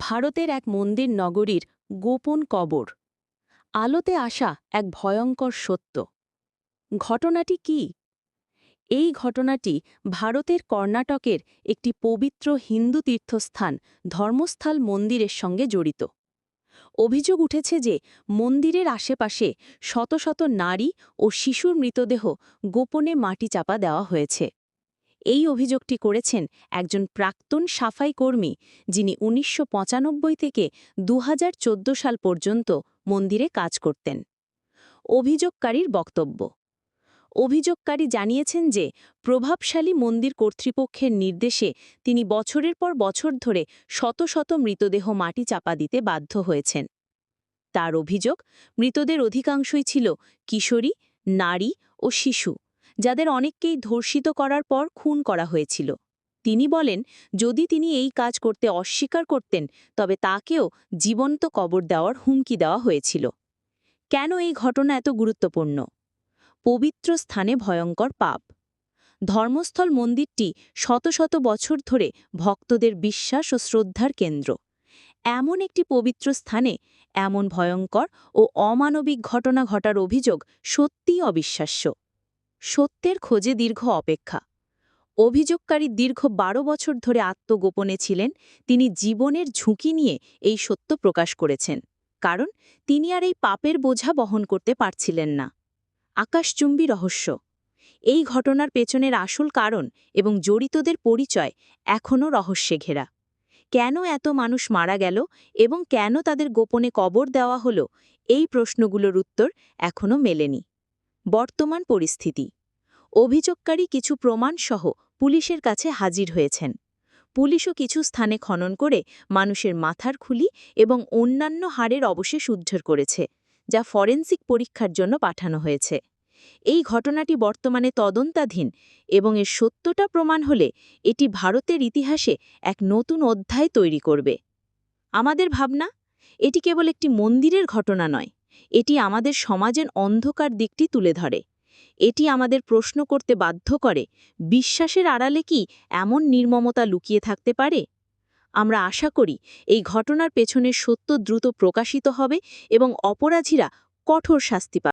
ভারতের এক মন্দির নগরীর গোপন কবর। আলোতে আসা এক ভয়ঙ্কর সত্য। ঘটনাটি কি? এই ঘটনাটি ভারতের কর্ণাটকের একটি পবিত্র হিন্দু তীর্থস্থান ধর্মস্থল মন্দিরের সঙ্গে জড়িত। অভিযোগ উঠেছে যে মন্দিরের আশেপাশে শত শত নারী ও শিশুর মৃতদেহ গোপনে মাটি চাপা দেওয়া হয়েছে। এই অভিযোগটি করেছেন একজন প্রাক্তন সাফাই কর্মী, যিনি উনিশশো পঁচানব্বই থেকে দু হাজার চোদ্দ সাল পর্যন্ত মন্দিরে কাজ করতেন। অভিযোগকারীর বক্তব্য। অভিযোগকারী জানিয়েছেন যে, প্রভাবশালী মন্দির কর্তৃপক্ষের নির্দেশে তিনি বছরের পর বছর ধরে শত শত মৃতদেহ মাটি চাপা দিতে বাধ্য হয়েছেন। তার অভিযোগ, মৃতদের অধিকাংশই ছিল কিশোরী, নারী ও শিশু। যাদের অনেককেই ধর্ষিত করার পর খুন করা হয়েছিল। তিনি বলেন, যদি তিনি এই কাজ করতে অস্বীকার করতেন, তবে তাকেও জীবন্ত কবর দেওয়ার হুমকি দেওয়া হয়েছিল। কেন এই ঘটনা এত গুরুত্বপূর্ণ? পবিত্র স্থানে ভয়ঙ্কর পাপ। ধর্মস্থল মন্দিরটি শত শত বছর ধরে ভক্তদের বিশ্বাস ও শ্রদ্ধার কেন্দ্র। এমন একটি পবিত্র স্থানে এমন ভয়ঙ্কর ও অমানবিক ঘটনা ঘটার অভিযোগ সত্যিই অবিশ্বাস্য। সত্যের খোঁজে দীর্ঘ অপেক্ষা। অভিযোগকারী দীর্ঘ বারো বছর ধরে আত্মগোপনে ছিলেন, তিনি জীবনের ঝুঁকি নিয়ে এই সত্য প্রকাশ করেছেন, কারণ তিনি আর এই পাপের বোঝা বহন করতে পারছিলেন না। আকাশচুম্বী রহস্য। এই ঘটনার পেছনের আসল কারণ এবং জড়িতদের পরিচয় এখনও রহস্যে ঘেরা। কেন এত মানুষ মারা গেল এবং কেন তাদের গোপনে কবর দেওয়া হলো, এই প্রশ্নগুলোর উত্তর এখনও মেলেনি। বর্তমান পরিস্থিতি। অভিযোগকারী কিছু প্রমাণসহ পুলিশের কাছে হাজির হয়েছেন। পুলিশও কিছু স্থানে খনন করে মানুষের মাথার খুলি এবং অন্যান্য হাড়ের অবশেষ উদ্ধার করেছে, যা ফরেন্সিক পরীক্ষার জন্য পাঠানো হয়েছে। এই ঘটনাটি বর্তমানে তদন্তাধীন এবং এর সত্যটা প্রমাণ হলে এটি ভারতের ইতিহাসে এক নতুন অধ্যায় তৈরি করবে। আমাদের ভাবনা, এটি কেবল একটি মন্দিরের ঘটনা নয় এটি আমাদের সমাজের অন্ধকার দিকটি তুলে ধরে। এটি আমাদের প্রশ্ন করতে বাধ্য করে, বিশ্বাসের আড়ালে কি এমন নির্মমতা লুকিয়ে থাকতে পারে? আমরা আশা করি এই ঘটনার পেছনে সত্য দ্রুত প্রকাশিত হবে এবং অপরাধীরা কঠোর শাস্তি পাবে